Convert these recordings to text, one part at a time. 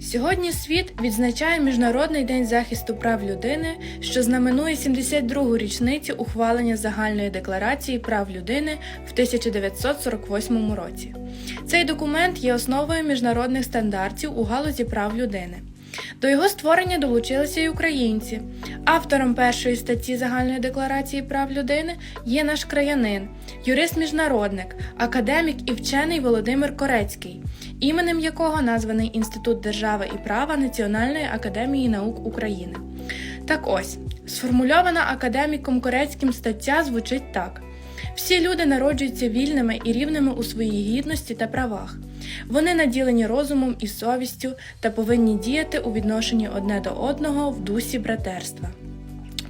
Сьогодні світ відзначає Міжнародний день захисту прав людини, що знаменує 72-гу річницю ухвалення загальної декларації прав людини в 1948 році. Цей документ є основою міжнародних стандартів у галузі прав людини. До його створення долучилися й українці. Автором першої статті Загальної декларації прав людини є наш краянин, юрист-міжнародник, академік і вчений Володимир Корецький, іменем якого названий Інститут держави і права Національної академії наук України. Так ось, сформульована академіком Корецьким стаття звучить так: всі люди народжуються вільними і рівними у своїй гідності та правах. Вони наділені розумом і совістю та повинні діяти у відношенні одне до одного в дусі братерства.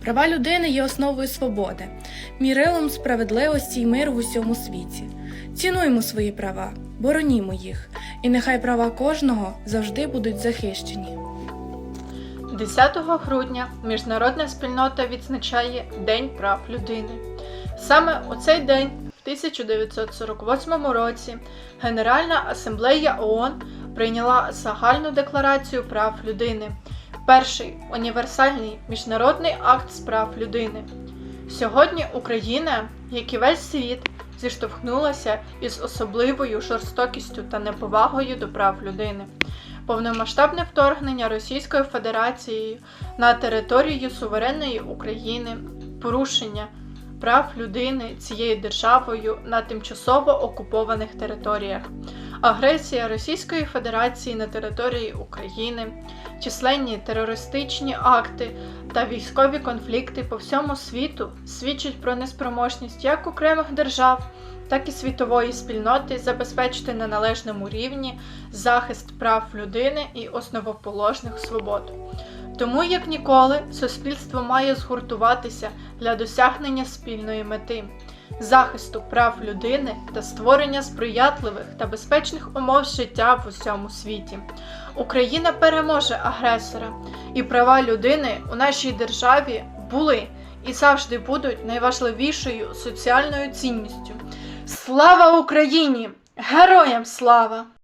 Права людини є основою свободи, мірилом справедливості й миру в усьому світі. Цінуймо свої права, боронімо їх, і нехай права кожного завжди будуть захищені. 10 грудня міжнародна спільнота відзначає День прав людини. Саме у цей день, в 1948 році, Генеральна асамблея ООН прийняла загальну декларацію прав людини, перший універсальний міжнародний акт з прав людини. Сьогодні Україна, як і весь світ, зіштовхнулася із особливою жорстокістю та неповагою до прав людини. Повномасштабне вторгнення Російською Федерацією на територію суверенної України, порушення прав людини цією державою на тимчасово окупованих територіях, агресія Російської Федерації на території України, численні терористичні акти та військові конфлікти по всьому світу свідчать про неспроможність як окремих держав, так і світової спільноти забезпечити на належному рівні захист прав людини і основоположних свобод. Тому, як ніколи, суспільство має згуртуватися для досягнення спільної мети захисту прав людини та створення сприятливих та безпечних умов життя в усьому світі. Україна переможе агресора, і права людини у нашій державі були і завжди будуть найважливішою соціальною цінністю. Слава Україні! Героям слава!